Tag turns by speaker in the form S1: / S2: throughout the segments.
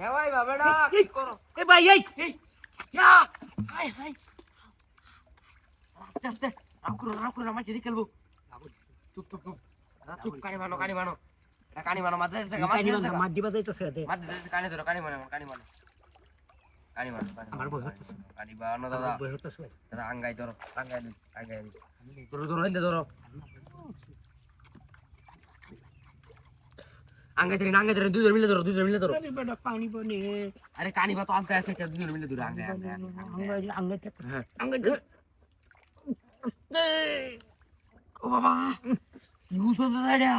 S1: হেওয়াই বাবাডা কি করো
S2: এ ভাই এই।
S1: এই ইয়া হাই হাই আস্তে আস্তে। রাও করো রাও করো আমার যেদিকে খেলব। চুপ চুপ চুপ। চুপ কানি মানো কানি মানো এটা কানি মানো মাঝে যাচ্ছে মাঝে যাচ্ছে
S2: মার দিবা যাইতেছে দে।
S1: মাঝে যাচ্ছে কানি ধরো কানি মানো কানি মানো কানি মানো
S2: আমার হচ্ছে।
S1: কানি বানো দাদা
S2: বই হতেছে
S1: দাদা আঙ্গাই ধরো আঙ্গাই আঙ্গাই ধরো ধরো ধরো। আঙ্গাই ধরে আঙ্গাই ধরে দুজন মিলে ধরো দুজন মিলে ধরো।
S2: আরে বেটা পানি পানি
S1: আরে কানি বা তো আনতে আছে এটা দুজন মিলে ধরো আঙ্গাই আঙ্গাই আঙ্গাই, আঙ্গাই।
S2: আঙ্গাই আঙ্গাই
S1: হ্যাঁ
S2: আঙ্গাই
S1: ও বাবা কি বুঝতো দাদা এটা?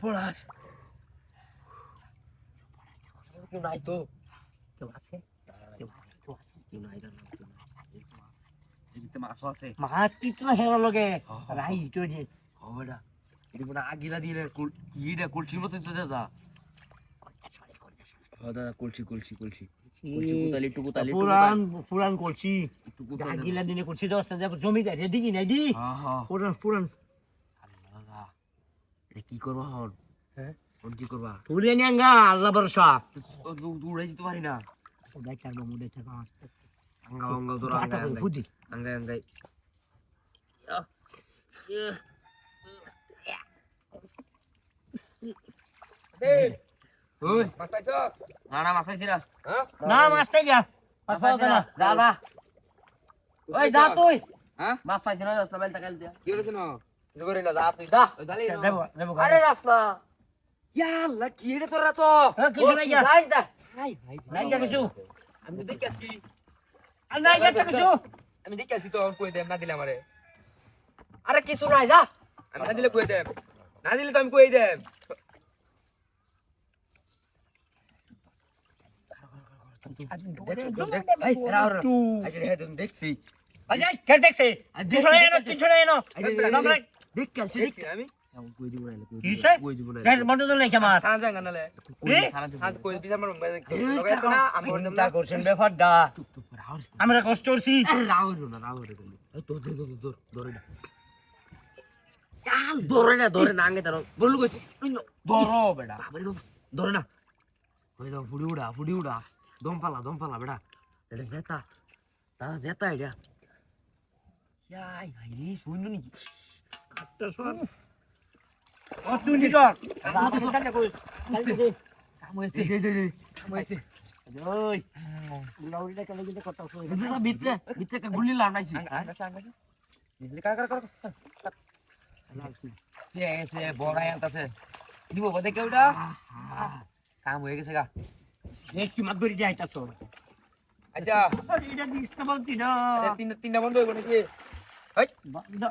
S1: পড়াস কেউ নাই তো।
S2: কেউ আছে? কেউ আছে কেউ আছে।
S1: কেউ নাই দাদা কেউ নাই। এদিকে মাছও আছে।
S2: মাছ কি তো হেরা লগে। রাই তো যে।
S1: ও বেটা। এদিকে আগিলা দিয়ে কুল কি এটা কলসির মতো তো দাদা? দাদা কলসি কলসি কলসি। কলসি।
S2: পুরান পুরান
S1: কুতালি।
S2: আগিলা দিনে দশটা যাব জমিদার এদিকে নাই দি পুরান পুরান।
S1: দাদা এটা কি করবা হন
S2: হ্যাঁ?
S1: কি করবা?
S2: তুলে নিয়াঙ্গা আল্লাহ ভরসা।
S1: দৌড়াই যেতে পারি না।
S2: ওদাই চারবো মুডে চারবো
S1: আঙ্গা আঙ্গা ধরো
S2: বাটা
S1: আঙ্গাই আঙ্গাই
S2: ফুদি।
S1: ওই। না না মাছ খাইছি না।
S2: না মাছ তাই যা। মাছ পাওয়া না
S1: যা যা ওই যা তুই।
S3: হ্যাঁ?
S1: মাছ পাইছি না যাস বেলটা কাল দিয়া।
S3: কি হয়েছে না
S1: কিছু না যা তুই যা
S2: যাব যাব
S1: আরে যাস ইয়াল্লা কি রে তোরা তো
S2: হ্যাঁ, কিছু নাই যা।
S1: নাই যা
S3: হাই হাই
S2: নাই যা কিছু।
S3: আমি তো দেখে আছি
S2: আর নাই যা তো কিছু।
S3: আমি দেখে আছি তো কই দেব? না দিলে আমারে।
S1: আরে কিছু নাই যা।
S3: আমি না দিলে কই দেব? না দিলে তো আমি কই দেব
S1: দেখছি
S3: আমি
S2: আমরা কষ্ট করছি
S1: রাও না রাও রে গলি এই তোর তোর তোর তোর ধরে না কাল ধরে না ধরে না আঙ্গে তার বললু কইছি ধরো বেটা বাবারে ধরে না কই দাও ফুড়ি উড়া ফুড়ি উড়া দম পালা দম পালা বেটা এটা জেতা দাদা জেতা এটা ইয়াই হাই রে শুনু নি
S2: ও তুই নিকর রাতে দোকানে কই
S1: কাম হইছে দে দে দে কাম হইছে
S2: ওই লাউরিটা কেন কিন্তু কথা কই
S1: দাদা বিতে বিতে গুলি লাগাইছি
S3: আঙ্গা
S1: কাম হয়ে গেছে গা।
S2: বেশি মাত ধরে যাইতাছ
S3: আচ্ছা।
S2: আরে এটা দিস না? বলতি না
S3: তিন তিনটা বন্ধ হইব নাকি?
S2: বান্দা